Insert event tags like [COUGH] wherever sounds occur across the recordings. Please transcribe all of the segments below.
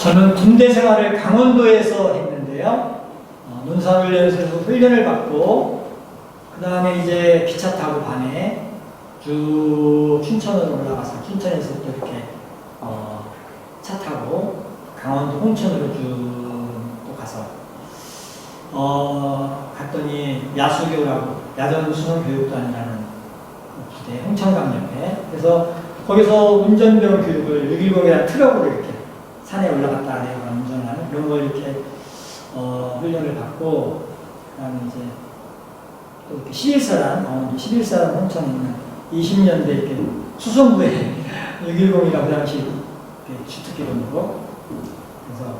저는 군대 생활을 강원도에서 했는데요. 어, 논사훈련소에서 훈련을 받고 그 다음에 이제 기차 타고 밤에 쭉 춘천으로 올라가서 춘천에서 또 이렇게 어, 차 타고 강원도 홍천으로 쭉 또 가서 어, 갔더니 야수교라고 야전 수능 교육단이라는 그 부대 홍천강 옆에 그래서 거기서 운전병 교육을 610이라는 트럭으로 이렇게 산에 올라갔다 내려가 운전하는 그런 걸 이렇게 어, 훈련을 받고 그다음에 이제 또 이렇게 11사단 강원도 11사단 홍천에 있는 20년대 이렇게 수송부에 610이라고 [LAUGHS] 그 당시 이렇게 주특기론으로 그래서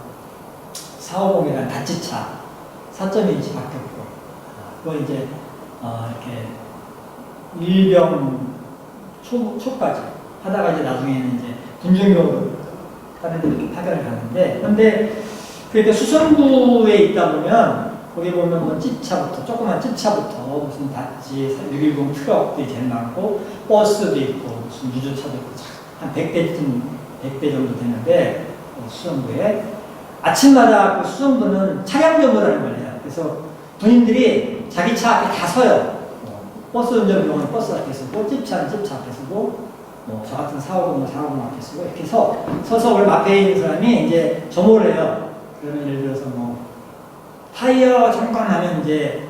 450이라는 다치차 4.2인치 바뀌었고 그거 이제 어, 이렇게 일병 초, 초까지 하다가 이제 나중에는 이제 군중용으로 다른 데 이렇게 파견을 가는데 그런데 그렇게 수성구에 있다 보면 거기 보면 뭐 찝차부터 조그만 찝차부터 무슨 다치 610 트럭들이 제일 많고 버스도 있고 무슨 유조차도 있고 한 100대쯤 100대 정도 되는데 어, 수성구에 아침마다 그 수성구는 차량 점검하는 걸 해요. 그래서 군인들이 자기 차 앞에 다 서요. 어, 버스 운전 경우는 버스 앞에 서고 찝차는 찝차 앞에 서고 뭐 저 같은 450은 450 앞에 서고 이렇게 서 서서 그럼 앞에 있는 사람이 이제 점호를 해요. 그러면 예를 들어서 뭐 타이어 점검하면 이제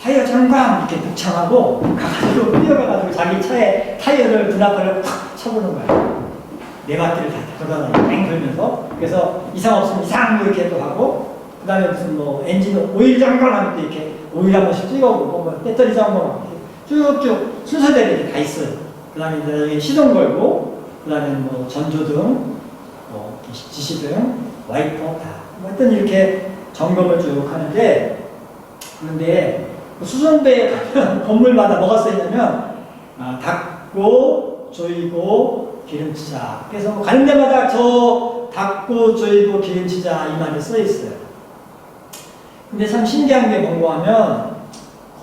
타이어 점검 이렇게 북창하고 가가지고 뛰어가가지고 자기 차에 타이어를 분할을 팍 쳐보는 거예요. 네 바퀴를 다 돌아다니고 뺑 돌면서 그래서 이상 없으면 이상 이렇게 또 하고 그 다음에 무슨 뭐 엔진 오일 점검하면 또 이렇게 오일 한 번씩 찍어보고 뭐 배터리 이렇게 쭉쭉 순서대로 이렇게 다 있어요. 그 다음에 이제 시동 걸고 그 다음에 뭐 전조등 뭐 지시등 와이퍼 다. 뭐 하여튼 이렇게 점검을 쭉 하는데 그런데 그 수선배에 가면 [LAUGHS] 건물마다 뭐가 써있냐면 아, 닦고 조이고 기름치자. 그래서 뭐 가는 데마다 저 닦고 조이고 기름치자 이 말이 써있어요. 근데 참 신기한 게 뭔가 하면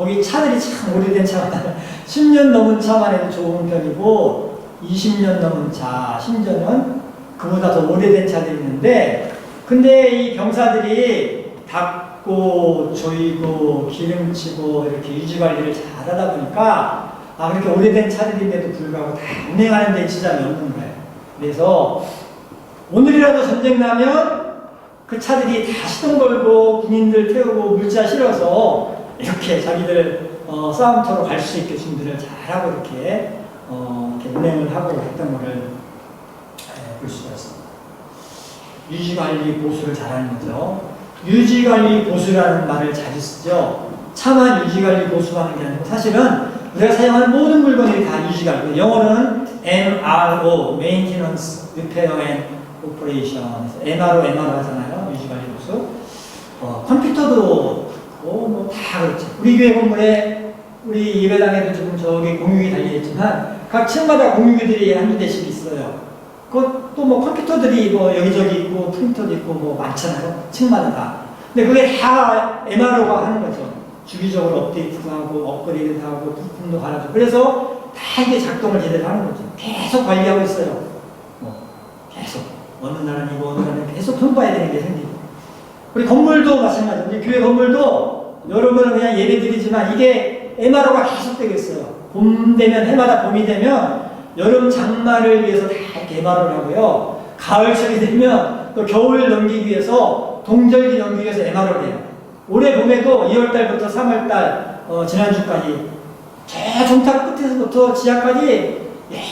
거기 차들이 참 오래된 차가 10년 [LAUGHS] 넘은 차만 해도 좋은 편이고 20년 넘은 차 심지어는 그보다 더 오래된 차들이 있는데 근데 이 병사들이 닦고 조이고 기름치고 이렇게 유지 관리를 잘 하다 보니까 아 그렇게 오래된 차들인데도 불구하고 다 운행하는 데 지장이 없는 거예요. 그래서 오늘이라도 전쟁 나면 그 차들이 다 시동 걸고 군인들 태우고 물자 실어서 이렇게 자기들 어, 싸움터로 갈 수 있게 준비를 잘하고 이렇게, 어, 이렇게 운행을 하고 했던 거를 예, 볼 수가 있습니다. 유지관리 보수를 잘하는 거죠. 유지관리 보수라는 말을 자주 쓰죠. 차만 유지관리 보수하는 게 아니고 사실은 우리가 사용하는 모든 물건이 다 유지관리. 영어로는 MRO, Maintenance, Repair and Operation. MRO, MRO 하잖아요. 유지관리 보수. 어, 컴퓨터도 뭐 다 그렇죠. 우리 교회 건물에 우리 예배당에도 지금 저기 공유기 달려있지만 각 층마다 공유기들이 한두 대씩 있어요. 그것도 뭐 컴퓨터들이 뭐 여기저기 있고 프린터도 있고 뭐 많잖아요. 층마다 다. 근데 그게 다 MRO가 하는 거죠. 주기적으로 업데이트도 하고 업그레이드도 하고 부품도 갈아주고 그래서 다 이게 작동을 제대로 하는 거죠. 계속 관리하고 있어요. 뭐 계속 어느 날은 이거 어느 날은 계속 통과해야 되는 게 생기고 우리 건물도 마찬가지로 우리 교회 건물도 여러분은 그냥 예배 드리지만 이게 MRO가 계속 되겠어요. 봄 되면 해마다 봄이 되면 여름 장마를 위해서 다 MRO를 하고요. 가을철이 되면 또 겨울 넘기기 위해서 동절기 넘기기 위해서 MRO를 해요. 올해 봄에도 2월달부터 3월달 어, 지난주까지 저 정탑 끝에서부터 지하까지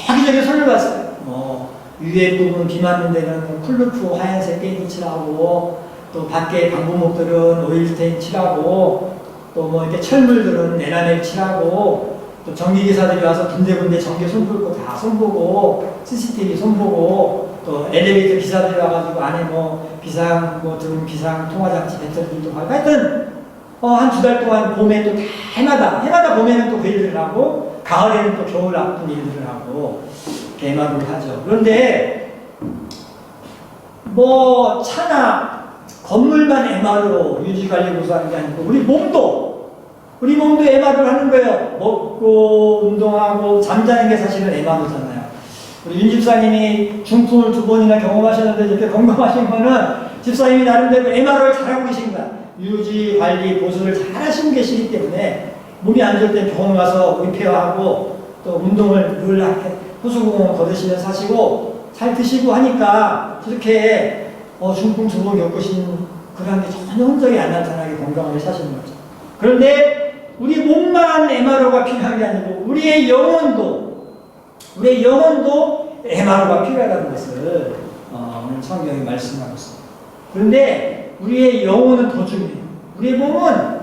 여기저기 손을 봤어요. 뭐 위에 부분 비 맞는 데는 쿨루프 하얀색 페인트 칠하고 또 밖에 방부목들은 오일스테인 칠하고 또 뭐 이렇게 철물들은 에나멜 칠하고 또 전기기사들이 와서 군데군데 전기 손보고 다 손보고 CCTV 손보고 또 엘리베이터 기사들이 와가지고 안에 뭐 비상 뭐등 비상 통화장치 배터리들도 하고 하여튼 어, 한 두 달 동안 봄에 또다 해마다 해마다 봄에는 또 그 일들을 하고 가을에는 또 겨울 아픈 일들을 하고 개막을 하죠. 그런데 뭐 차나 건물만 MR로 유지관리 보수하는 게 아니고 우리 몸도 우리 몸도 MR을 하는 거예요. 먹고 운동하고 잠자는 게 사실은 MR잖아요. 우리 윤 집사님이 중풍을 두 번이나 경험하셨는데 이렇게 건강하신 거는 집사님이 나름대로 MR을 잘하고 계신 거야. 유지, 관리, 보수를 잘 하시고 계시기 때문에 몸이 안 좋을 때 병원 가서 의폐하고 또 운동을 늘 이렇게 호수공원 걷으시면서 하시고 잘 드시고 하니까 저렇게 어, 중풍 두번 겪으신 그런 게 전혀 흔적이 안 나타나게 건강하게 사시는 거죠. 그런데 우리 몸만 MRO가 필요한 게 아니고 우리의 영혼도 우리의 영혼도 MRO가 필요하다는 것을 어, 오늘 성경이 말씀하고 있습니다. 그런데 우리의 영혼은 더 중요해요. 우리의 몸은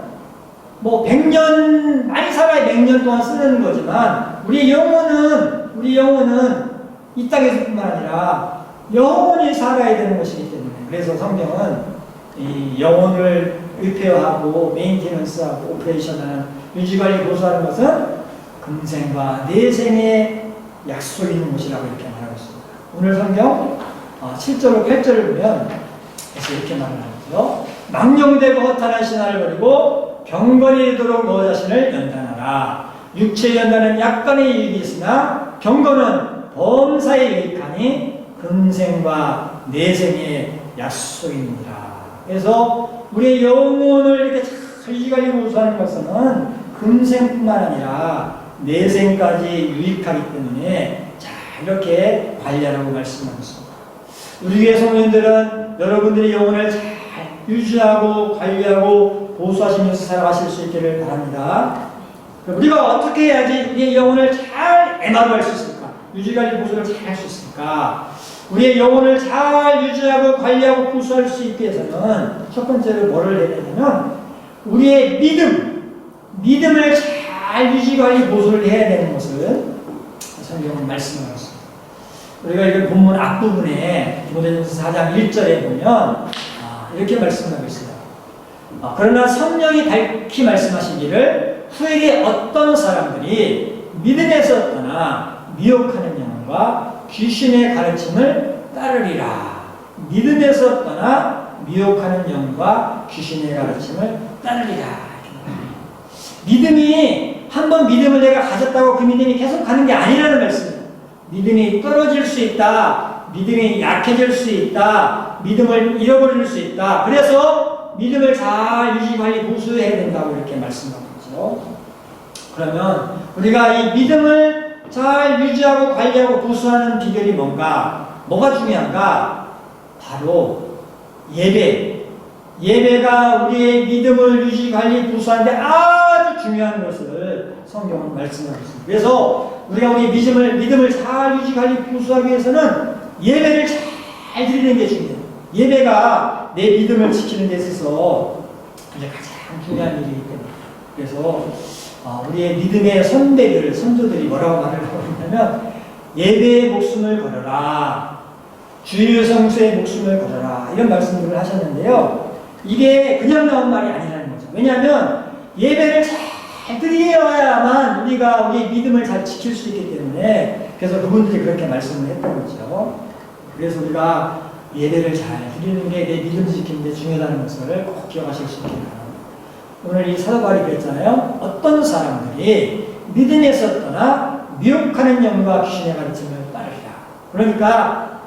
뭐 100년 많이 살아야 100년 동안 쓰는 거지만 우리의 영혼은 우리 영혼은 이 땅에서뿐만 아니라 영원히 살아야 되는 것이기 때문에 그래서 성경은 이 영혼을 리페어하고 메인테넌스하고 오퍼레이션하는 유지관리 보수하는 것은 금생과 내생의 약속이 있는 것이라고 이렇게 말하고 있습니다. 오늘 성경 7절로 8절을 보면 그래서 이렇게 말을 하죠. 망령되고 허탄한 신화를 버리고 경건이 이르도록 너 자신을 연단하라. 육체의 연단은 약간의 유익이 있으나 경건은 범사에 유익하니 금생과 내생의 약속입니다. 그래서 우리의 영혼을 이렇게 잘 유지관리 보수하는 것은 금생뿐만 아니라 내생까지 유익하기 때문에 자 이렇게 관리하라고 말씀하고 있습니다. 우리 교회 성도님들은 여러분들의 영혼을 잘 유지하고 관리하고 보수하시면서 살아가실 수 있기를 바랍니다. 우리가 어떻게 해야지 우리의 영혼을 잘 MR할 수 있을까? 유지관리 보수를 잘 할 수 있을까? 우리의 영혼을 잘 유지하고 관리하고 보수할 수 있게 해서는 첫 번째로 뭐를 해야 되냐면 우리의 믿음, 믿음을 잘 유지 관리 보수를 해야 되는 것을 성경은 말씀하고 있습니다. 우리가 이거 본문 앞부분에 디모데전서 4장 1절에 보면 아, 이렇게 말씀하고 있어요. 아, 그러나 성령이 밝히 말씀하시기를 후에게 어떤 사람들이 믿음에서 떠나 미혹하는 영혼과 귀신의 가르침을 따르리라. 믿음에서 떠나 미혹하는 영과 귀신의 가르침을 따르리라. 믿음이 한 번 믿음을 내가 가졌다고 그 믿음이 계속 가는 게 아니라는 말씀이에요. 믿음이 떨어질 수 있다. 믿음이 약해질 수 있다. 믿음을 잃어버릴 수 있다. 그래서 믿음을 잘 유지 관리 보수해야 된다고 이렇게 말씀하고 있죠. 그러면 우리가 이 믿음을 잘 유지하고 관리하고 보수하는 비결이 뭔가? 뭐가 중요한가? 바로 예배. 예배가 우리의 믿음을 유지 관리 보수하는데 아주 중요한 것을 성경은 말씀하고 있습니다. 그래서 우리가 우리 믿음을 믿음을 잘 유지 관리 보수하기 위해서는 예배를 잘 드리는 게 중요해요. 예배가 내 믿음을 지키는 데 있어서 가장 중요한 일이기 때문에 그래서 어, 우리의 믿음의 선배들, 선조들이 뭐라고 말을 하고 있냐면 예배의 목숨을 걸어라. 주일 성수의 목숨을 걸어라. 이런 말씀들을 하셨는데요. 이게 그냥 나온 말이 아니라는 거죠. 왜냐하면 예배를 잘 드려야만 우리가 우리 믿음을 잘 지킬 수 있기 때문에 그래서 그분들이 그렇게 말씀을 했던 거죠. 그래서 우리가 예배를 잘 드리는 게 내 믿음 지키는 데 중요하다는 것을 꼭 기억하실 수 있게 바랍니다. 오늘 이 사도바리 그랬잖아요. 어떤 사람들이 믿음에서 떠나 미혹하는 영과 귀신의 가르침을 따르리라. 그러니까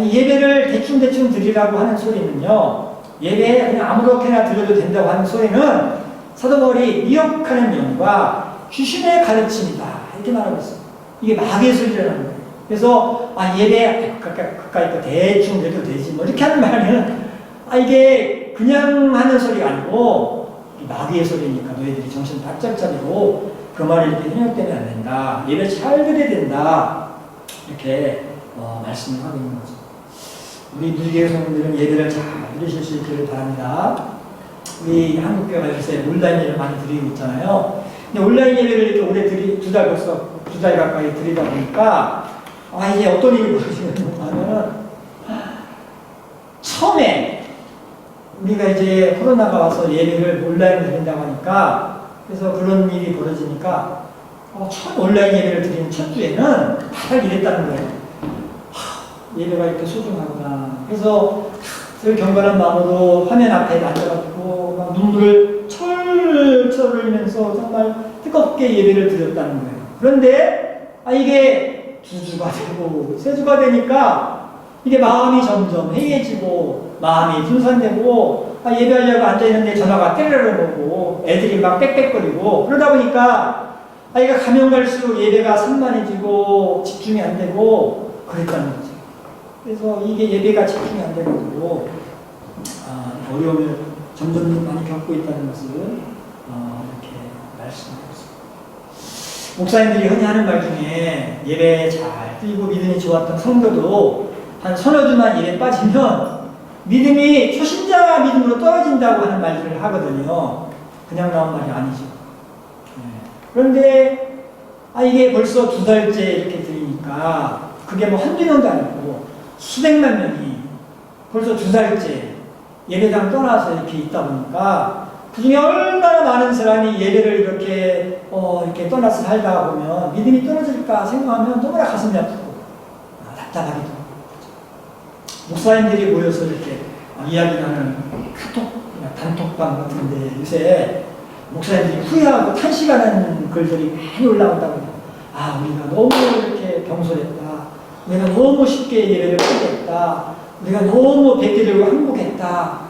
예배를 대충대충 드리라고 하는 소리는요. 예배에 그냥 아무렇게나 드려도 된다고 하는 소리는 사도바리 미혹하는 영과 귀신의 가르침이다. 이렇게 말하고 있어요. 이게 마귀의 소리라는 거예요. 그래서 아 예배 가까이, 가까이 대충 드려도 되지 뭐 이렇게 하는 말은 아 이게 그냥 하는 소리가 아니고 마귀의 소리니까 너희들이 정신 바짝 차리고 그 말을 이렇게 현역되면 안 된다. 예배 잘 드려야 된다. 이렇게 어, 말씀을 하고 있는 거죠. 우리 무지개 성도들은 예배를 잘 드리실 수 있기를 바랍니다. 우리 한국교회가 요새 온라인 예배를 많이 드리고 있잖아요. 근데 온라인 예배를 이렇게 오래 드리, 두 달 벌써 두 달 가까이 드리다 보니까 아, 이게 어떤 일이 벌어지는가 하면은 처음에 우리가 이제 코로나가 와서 예배를 온라인으로 드린다고 하니까 그래서 그런 일이 벌어지니까 어, 처음 온라인 예배를 드리는 첫 주에는 다들 이랬다는 거예요. 하, 예배가 이렇게 소중하구나. 그래서 늘 경건한 마음으로 화면 앞에 앉아가지고 막 눈물을 철철 흘리면서 정말 뜨겁게 예배를 드렸다는 거예요. 그런데 아 이게 두 주가 되고 세 주가 되니까 이게 마음이 점점 해해지고 마음이 분산되고 아, 예배하려고 앉아있는데 전화가 때려러 오고 애들이 막 빽빽거리고 그러다 보니까 아이가 가면 갈수록 예배가 산만해지고 집중이 안 되고 그랬다는 거죠. 그래서 이게 예배가 집중이 안 되는 거고 아, 어려움을 점점 많이 겪고 있다는 것을 어, 이렇게 말씀하고 있습니다. 목사님들이 흔히 하는 말 중에 예배 잘 뛰고 믿음이 좋았던 성도도 한 서너 주만 예배 빠지면 믿음이 초신자 믿음으로 떨어진다고 하는 말들을 하거든요. 그냥 나온 말이 아니죠. 네. 그런데 아 이게 벌써 두 달째 이렇게 들으니까 그게 뭐 한두 명도 아니고 수백만 명이 벌써 두 달째 예배당 떠나서 이렇게 있다 보니까 그 중에 얼마나 많은 사람이 예배를 이렇게 어 이렇게 떠나서 살다 보면 믿음이 떨어질까 생각하면 너무나 가슴이 아프고 아, 답답하기도 목사님들이 모여서 이렇게 이야기하는 카톡 단톡방 같은데 요새 목사님들이 후회하고 탄식하는 글들이 많이 올라온다고. 아 우리가 너무 이렇게 경솔했다. 우리가 너무 쉽게 예배를 포기했다. 우리가 너무 베끼려고 항복했다.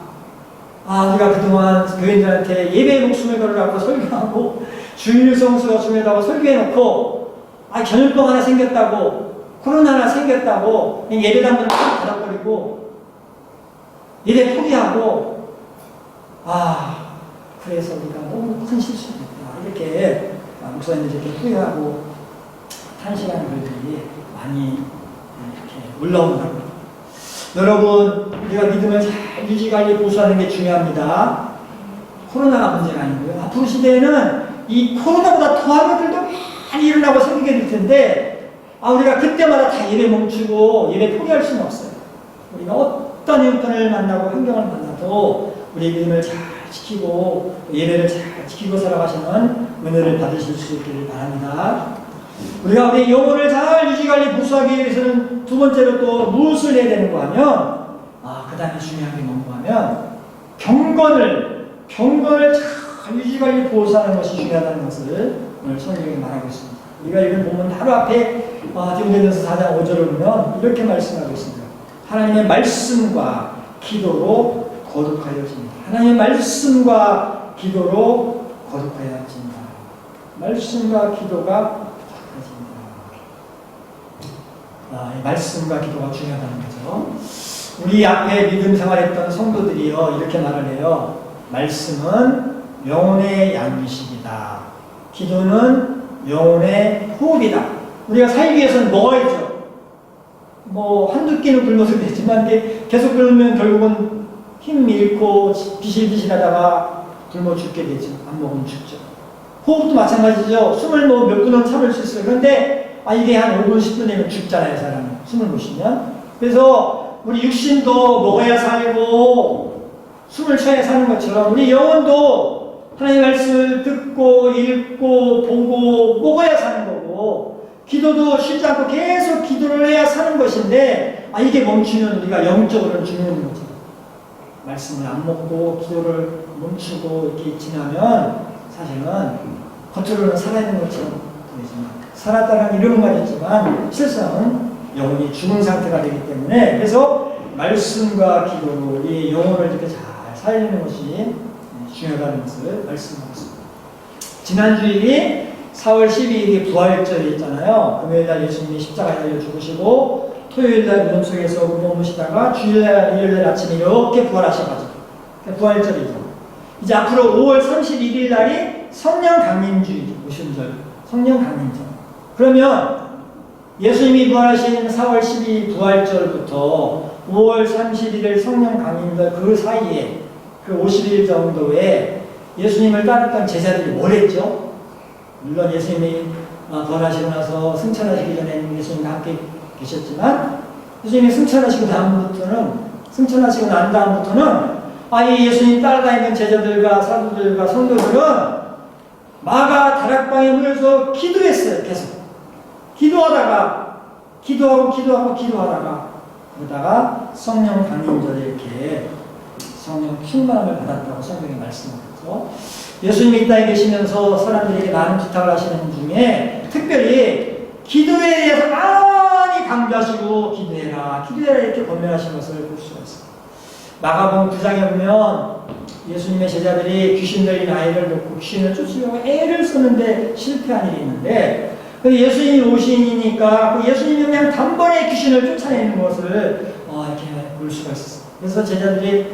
아 우리가 그동안 교인들한테 예배의 목숨을 걸으라고 설교하고 주일 성수가 중요하다고 설교해놓고 아 전염병 하나 생겼다고 코로나 하나 생겼다고 그냥 예배당들을 팍 닫아버리고 예배 포기하고 아 그래서 우리가 너무 큰 실수를 했다. 이렇게 목사님들이 이렇게 후회하고 탄식하는 글들이 많이 이렇게 올라온다고 여러분 우리가 믿음을 잘 유지관리 보수하는 게 중요합니다. 코로나가 문제가 아니고요. 앞으로 시대에는 이 코로나보다 더한 것들도 많이 일어나고 생기게 될 텐데 아 우리가 그때마다 다 예배 멈추고 예배 포기할 수는 없어요 우리가 어떤 형편을 만나고 환경을 만나도 우리 믿음을 잘 지키고 예배를 잘 지키고 살아가시는 은혜를 받으실 수 있기를 바랍니다. 우리가 우리 영혼을 잘 유지관리 보수하기 위해서는 두 번째로 또 무엇을 해야 되는가 하면 아, 그 다음에 중요한 게 뭔가 하면 경건을 경건을 잘 유지관리 보수하는 것이 중요하다는 것을 오늘 성경에 말하고 있습니다. 우리가 읽은 본문 바로 앞에 아, 디모데전서 4장 5절을 보면 이렇게 말씀하고 있습니다. 하나님의 말씀과 기도로 거룩하여집니다. 하나님의 말씀과 기도로 거룩하여집니다. 말씀과 기도가 아, 이 말씀과 기도가 중요하다는 거죠. 우리 앞에 믿음 생활했던 성도들이요 이렇게 말을 해요. 말씀은 영혼의 양식이다. 기도는 영혼의 호흡이다. 우리가 살기 위해서는 먹어야죠. 뭐 한두 끼는 굶어도 되지만 계속 굶으면 결국은 힘 잃고 비실비실하다가 굶어 죽게 되죠. 안 먹으면 죽죠. 호흡도 마찬가지죠. 숨을 뭐 몇 분은 참을 수 있어요. 그런데 아 이게 한 5분 10분 되면 죽잖아요, 사람은. 숨을 못 쉬면. 그래서 우리 육신도 먹어야 살고 숨을 쉬어야 사는 것처럼 우리 영혼도 하나님의 말씀을 듣고 읽고 보고 먹어야 사는 거고 기도도 쉬지 않고 계속 기도를 해야 사는 것인데 아 이게 멈추면 우리가 영적으로 죽는 거죠. 말씀을 안 먹고 기도를 멈추고 이렇게 지나면 사실은 겉으로는 살아있는 것처럼 보이지만 살았다는 이름은 가졌지만 실상은 영혼이 죽은 상태가 되기 때문에 그래서 말씀과 기도로 이 영혼을 이렇게 잘 살리는 것이 중요하다는 것을 말씀하고 있습니다. 지난 주일이 4월 12일이 부활절이 있잖아요. 금요일 날 예수님이 십자가에 달려 죽으시고 토요일 날 무덤 속에서 머무시다가 주일 날, 일요일 날 아침에 이렇게 부활하셔가지고 부활절이죠. 이제 앞으로 5월 31일 날이 성령 강림주일 오순절, 성령 강림절. 그러면 예수님이 부활하신 4월 12일 부활절부터 5월 31일 성령 강림절 그 사이에 그 50일 정도에 예수님을 따랐던 제자들이 뭘 했죠? 물론 예수님이 어, 부활하시고 나서 승천하시기 전에는 예수님과 함께 계셨지만 예수님이 승천하시고 다음부터는 승천하시고 난 다음부터는 아이 예수님 따라다니는 제자들과 사도들과 성도들은 마가 다락방에 모여서 기도했어요 계속 기도하다가 기도하고 기도하고 기도하다가 그러다가 성령 강림절에 이렇게 성령 충만함을 받았다고 성경에 말씀하죠. 예수님이 이 땅에 계시면서 사람들에게 많은 부탁을 하시는 중에 특별히 기도에 대해서 강조하시고 기도해라, 기도해라 이렇게 권면하신 것을 볼 수가 있습니다. 마가복음 9장에 보면 예수님의 제자들이 귀신 들린 아이를 놓고 귀신을 쫓으려고 애를 쓰는데 실패한 일이 있는데 그 예수님이 오신이니까 그 예수님이 그냥 단번에 귀신을 쫓아내는 것을 어, 이렇게 볼 수가 있었어요. 그래서 제자들이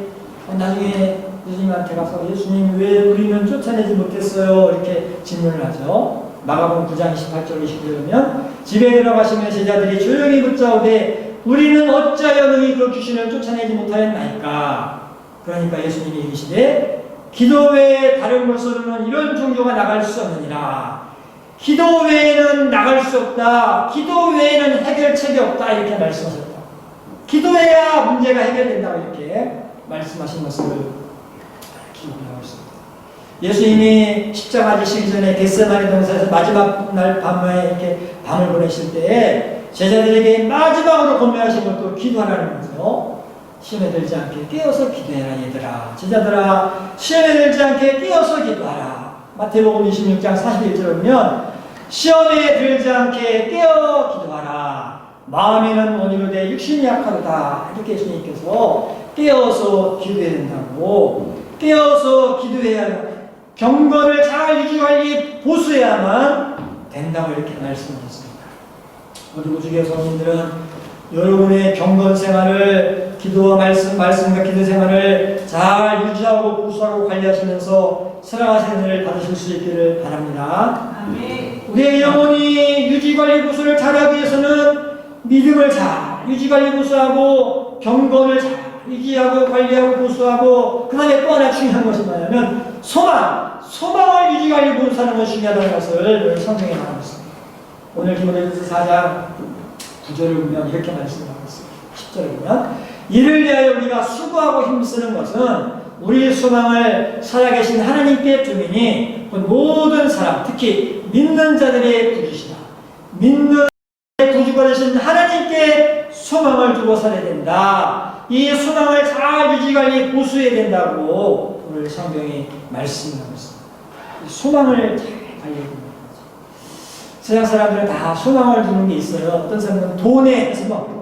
어, 나중에 예수님한테 가서 예수님 왜 우리는 쫓아내지 못했어요? 이렇게 질문을 하죠. 마가복음 9장 28절 20절 보면 집에 들어가시면 제자들이 조용히 붙자오되 우리는 어찌하여 너희 그 귀신을 쫓아내지 못하였나이까? 그러니까 예수님이 이르시되 기도 외에 다른 곳으로는 이런 종교가 나갈 수 없느니라. 기도 외에는 나갈 수 없다. 기도 외에는 해결책이 없다. 이렇게 말씀하셨다. 기도해야 문제가 해결된다고 이렇게 말씀하신 것을 기억하고 있습니다 예수님이 십자가 지시기 전에 겟세마네 동산에서 마지막 날 밤에 이렇게 밤을 보내실 때 제자들에게 마지막으로 권면하신 것도 기도하라는 거죠. 시험에 들지 않게 깨어서 기도해라 얘들아. 제자들아 시험에 들지 않게 깨어서 기도하라. 마태복음 26장 41절에 보면 시험에 들지 않게 깨어 기도하라. 마음에는 원이로 돼 육신이 약하다. 이렇게 예수님께서 깨어서 기도해야 된다고 깨어서 기도해야 경건을 잘 유지관리 보수해야만 된다고 이렇게 말씀하셨습니다. 우리 우주교 성인들은 여러분의 경건 생활을 기도와 말씀, 말씀과 기도 생활을 잘 유지하고 보수하고 관리하시면서 살아가시는 일을 받으실 수 있기를 바랍니다. 아멘. 우리의 영혼이 유지관리 보수를 잘하기 위해서는 믿음을 잘 유지관리 보수하고 경건을 잘 유지하고 관리하고 보수하고 그 다음에 또 하나 중요한 것이 뭐냐면 소망, 소망을 유지관리 보수하는 것이 중요하다는 것을 성경에 말하고 있습니다. 오늘 디모데전서 4장 9절을 보면 이렇게 말씀하고 있습니다. 10절을 보면 이를 위하여 우리가 수고하고 힘쓰는 것은 우리의 소망을 살아계신 하나님께 주민이 그 모든 사람 특히 믿는 자들의 구주시다. 믿는 되신 하나님께 소망을 두고 살아야 된다. 이 소망을 잘 유지관리 보수해야 된다고 오늘 성경이 말씀하고 있습니다. 이 소망을 잘 관리해야 됩니다. 세상 사람들은 다 소망을 두는 게 있어요. 어떤 사람은 돈에 소망을 두죠.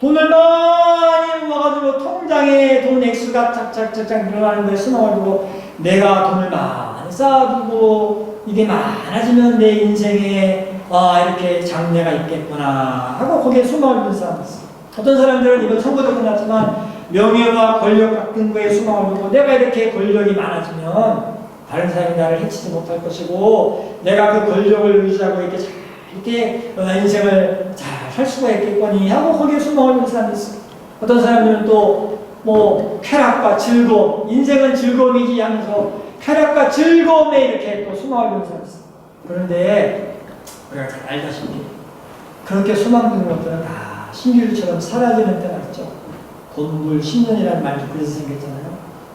돈을 많이 모아가지고 통장에 돈 액수가 착착착착 늘어나는 거에 소망을 두고 내가 돈을 많이 쌓아두고 이게 많아지면 내 인생에 아 이렇게 장래가 있겠구나 하고 거기에 소망을 두는 사람이 있어요. 어떤 사람들은 이번 선거도 끝났지만 명예와 권력 같은 거에 소망을 두고 내가 이렇게 권력이 많아지면 다른 사람이 나를 해치지 못할 것이고 내가 그 권력을 유지하고 이렇게 잘 이렇게 어, 인생을 잘 살 수가 있겠거니 하고 거기에 소망을 두는 사람이 있어요. 어떤 사람들은 또 뭐 쾌락과 즐거움, 인생은 즐거움이지 하면서 쾌락과 즐거움에 이렇게 또 소망을 두는 사람이 있어요. 그런데 우리가 잘 알다시피 그렇게 소망 두는 것들은 다 신기루처럼 사라지는 때가 있죠. 돈물 10년이라는 말도 그래서 생겼잖아요.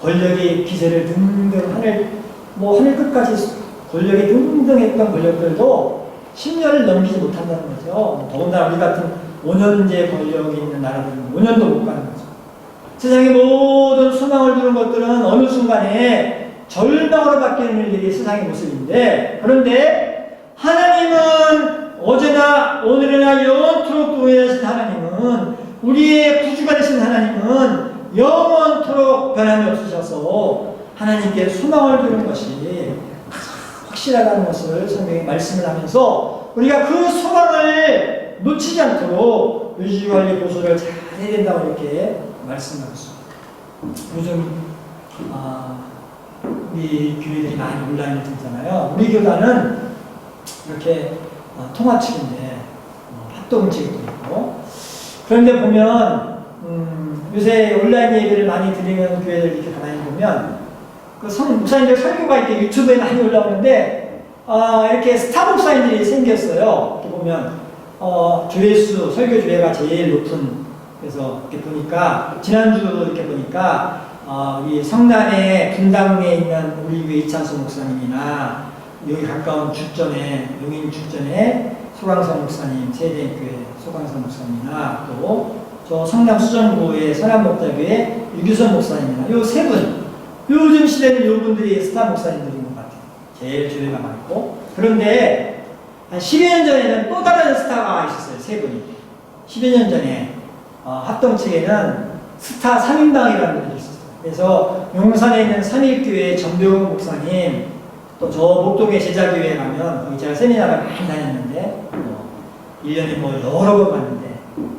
권력이 기세를 등등 하늘 뭐 하늘 끝까지 권력이 등등했던 권력들도 10년을 넘기지 못한다는 거죠. 더군다나 우리 같은 5년제 권력이 있는 나라들은 5년도 못 가는 거죠. 세상의 모든 소망을 두는 것들은 어느 순간에 절망으로 바뀌는 일이 세상의 모습인데 그런데 하나님은 어제나 오늘이나 영원토록 동행하신 하나님은 우리의 구주가 되신 하나님은 영원토록 변함이 없으셔서 하나님께 소망을 두는 것이 확실하다는 것을 성경이 말씀을 하면서 우리가 그 소망을 놓치지 않도록 유지관리 보수를 잘 해야 된다고 이렇게 말씀하고 있습니다. 요즘 아, 우리 교회들이 많이 온라인을 듣잖아요. 우리 교단은 이렇게 어, 통화측인데 어, 합동측도 있고 그런데 보면 음, 요새 온라인 예배를 많이 드리는 교회들 이렇게 가만히 보면 그 성, 목사님들 설교가 이렇게 유튜브에 많이 올라오는데 아, 이렇게 스타 목사님들이 생겼어요. 이렇게 보면 어, 조회수 설교 조회가 제일 높은 그래서 이렇게 보니까 지난주도 이렇게 보니까 어, 우리 성남의 분당에 있는 우리 교회 이찬수 목사님이나 여기 가까운 죽전에 용인 죽전에 소강성 목사님 세대교회 소강성 목사님이나 또 저 성남 수정구의 선한목자교회 유규선 목사님이나 요 세 분 요즘 시대는 요 분들이 스타 목사님들인 것 같아요. 제일 조회가 많고 그런데 한 10여 년 전에는 또 다른 스타가 있었어요. 세 분이 10여 년 전에 어, 합동측에는 스타 3인방이라는 것이 있었어요. 그래서 용산에 있는 삼일교회 전병훈 목사님, 또 저 목동의 제자교회에 가면 제가 세미나를 많이 다녔는데 뭐 1년에 뭐 여러 번 갔는데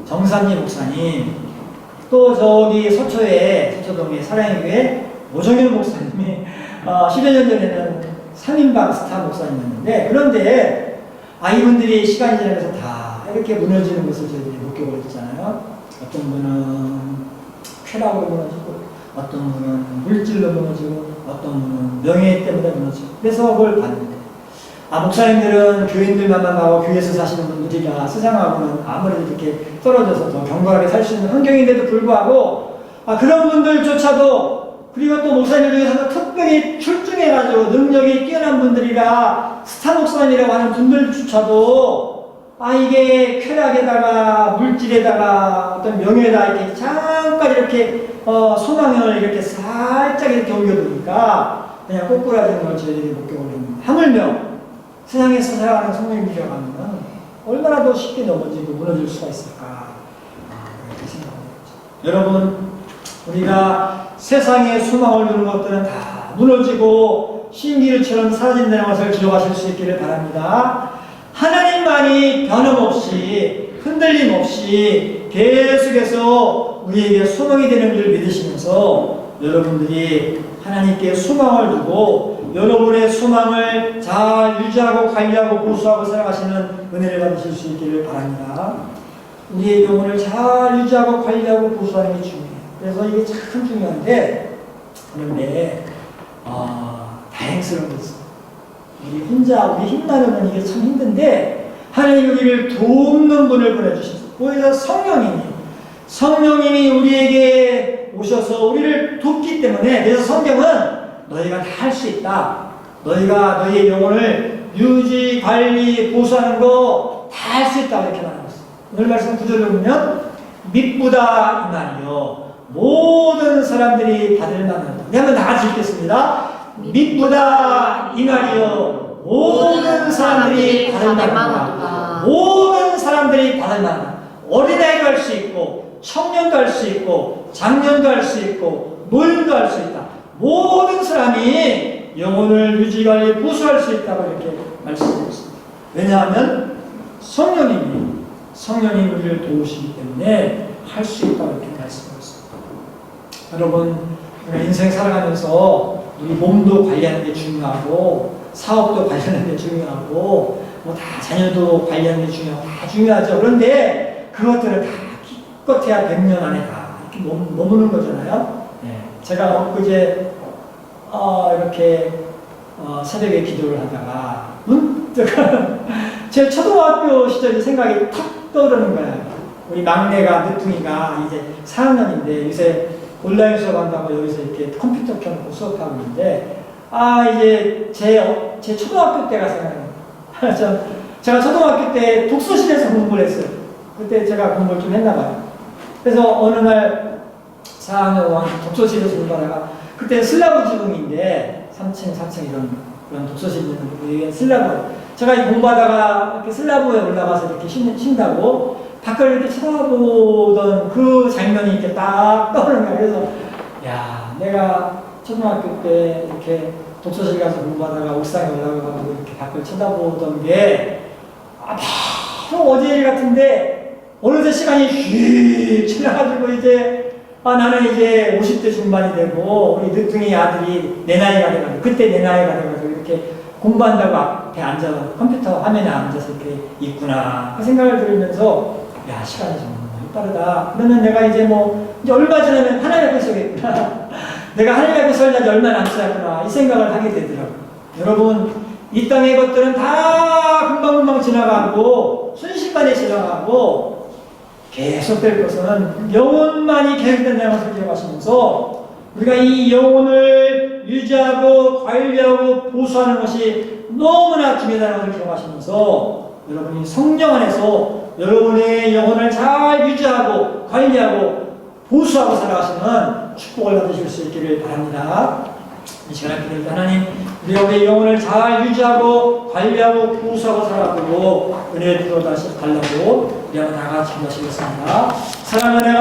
정삼리 목사님, 또 저기 서초에 서초동의 사랑교회 오정현 목사님이 어, 10여 년 전에는 3인방 스타 목사님이었는데 그런데 아 이분들이 시간이 지나면서 다 이렇게 무너지는 것을 저희들이 목격을 했잖아요. 어떤 분은 쾌락으로 무너지고 어떤 분은 물질로 무너지고 어떤 분은 명예 때문에 무너지고 그래서 그걸 봤는데. 아 목사님들은 교인들만 만나고 교회에서 사시는 분들이라 세상하고는 아무래도 이렇게 떨어져서 더 견고하게 살 수 있는 환경인데도 불구하고 아 그런 분들조차도 그리고 또 목사님들 중에서도 특별히 출중해가지고 능력이 뛰어난 분들이라 스타 목사님이라고 하는 분들조차도 아 이게 쾌락에다가 물질에다가 어떤 명예에다 이렇게 잠깐 이렇게 어, 소망을 이렇게 살짝 이렇게 옮겨두니까 그냥 꼬꾸라지는 걸 저희들이 목격을 했는데 하물며 세상에서 살아가는 성령님이라고 하면 얼마나 더 쉽게 넘어지고 무너질 수가 있을까 아, 그렇게 생각합니다. 여러분 우리가 세상에 소망을 두는 것들은 다 무너지고 신기루처럼 사라진다는 것을 기억하실 수 있기를 바랍니다. 하나님만이 변함없이 흔들림 없이 계속해서 우리에게 소망이 되는 줄 믿으시면서 여러분들이 하나님께 소망을 두고 여러분의 소망을 잘 유지하고 관리하고 보수하고 살아가시는 은혜를 받으실 수 있기를 바랍니다. 우리의 영혼을 잘 유지하고 관리하고 보수하는 게 중요해요. 그래서 이게 참 중요한데 그런데 어, 다행스러운 것은 우리 혼자 우리 힘나면 이게 참 힘든데 하나님 우리를 돕는 분을 보내주셨어요. 거기서 성령님이 성령님이 우리에게 오셔서 우리를 돕기 때문에 그래서 성경은 너희가 다 할 수 있다. 너희가 너희의 영혼을 유지, 관리, 보수하는 거 다 할 수 있다 이렇게 말합니다. 오늘 말씀 구절을 보면 믿보다 이 말이요 모든 사람들이 받을 만한 한번 다 같이 읽겠습니다. 믿보다 이 말이요 모든 사람들이 받을 만하다. 모든 사람들이 받을 만하다. 어린아이도 할수 있고 청년도 할 수 있고 장년도 할 수 있고 노인도 할 수 있다. 모든 사람이 영혼을 유지관리 보수할 수 있다고 이렇게 말씀드렸습니다. 왜냐하면 성령님이 성령이 우리를 도우시기 때문에 할 수 있다고 이렇게 말씀드렸습니다. 여러분 인생 살아가면서 우리 몸도 관리하는 게 중요하고 사업도 관리하는 게 중요하고 뭐 다 자녀도 관리하는 게 중요하고 다 중요하죠. 그런데 그것들을 다 기껏해야 100년 안에 다 이렇게 머무- 머무는 거잖아요. 네. 제가 엊그제 어, 이렇게 어, 새벽에 기도를 하다가 문득 [LAUGHS] 제 초등학교 시절이 생각이 탁 떠오르는 거예요. 우리 막내가 늦둥이가 이제 4학년인데 요새 온라인 수업한다고 여기서 이렇게 컴퓨터 켜놓고 수업하고 있는데 아 이제 제, 어- 제 초등학교 때가 생각나요. [LAUGHS] 저, 제가 초등학교 때 독서실에서 공부를 했어요. 그때 제가 공부를 좀 했나 봐요. 그래서 어느 날 4학년 5학년 독서실에서 공부하다가 그때 슬라브 지붕인데 3층, 4층 이런 그런 독서실 있는 위에 슬라브 제가 이 공부하다가 이렇게 슬라브에 올라가서 이렇게 쉰, 쉰다고 밖을 이렇게 쳐다보던 그 장면이 이렇게 딱 떠오르는 거예요. 그래서 야 내가 초등학교 때 이렇게 독서실 가서 공부하다가 옥상에 올라가고 이렇게 밖을 쳐다보던 게 아, 바로 어제 일 같은데 어느새 시간이 휙 지나가지고 이제 아 나는 이제 50대 중반이 되고 우리 늦둥이 아들이 내 나이가 돼가지고 그때 내 나이가 돼가지고 이렇게 공부한다고 앞에 앉아 컴퓨터 화면에 앉아서 이렇게 있구나. 그 생각을 들으면서 야 시간이 정말 빠르다. 그러면 내가 이제 뭐 이제 얼마 전에는 하나님 앞에 서겠구나 내가 하나님 앞에 설자 얼마 남지 않구나. 이 생각을 하게 되더라고요 여러분 이 땅의 것들은 다 금방금방 지나가고 순식간에 지나가고 계속 될 것은 영혼만이 계속된다는 것을 기억하시면서 우리가 이 영혼을 유지하고 관리하고 보수하는 것이 너무나 중요하다는 것을 기억하시면서 여러분이 성령 안에서 여러분의 영혼을 잘 유지하고 관리하고 보수하고 살아가시는 축복을 받으실 수 있기를 바랍니다. 이 시간에 기도할 하나님 우리 우리의 영혼을 잘 유지하고 관리하고 보수하고 살아가도록 은혜를 들어 다시 달라고 우리 한번 다 같이 기도하시겠습니다. 사랑하는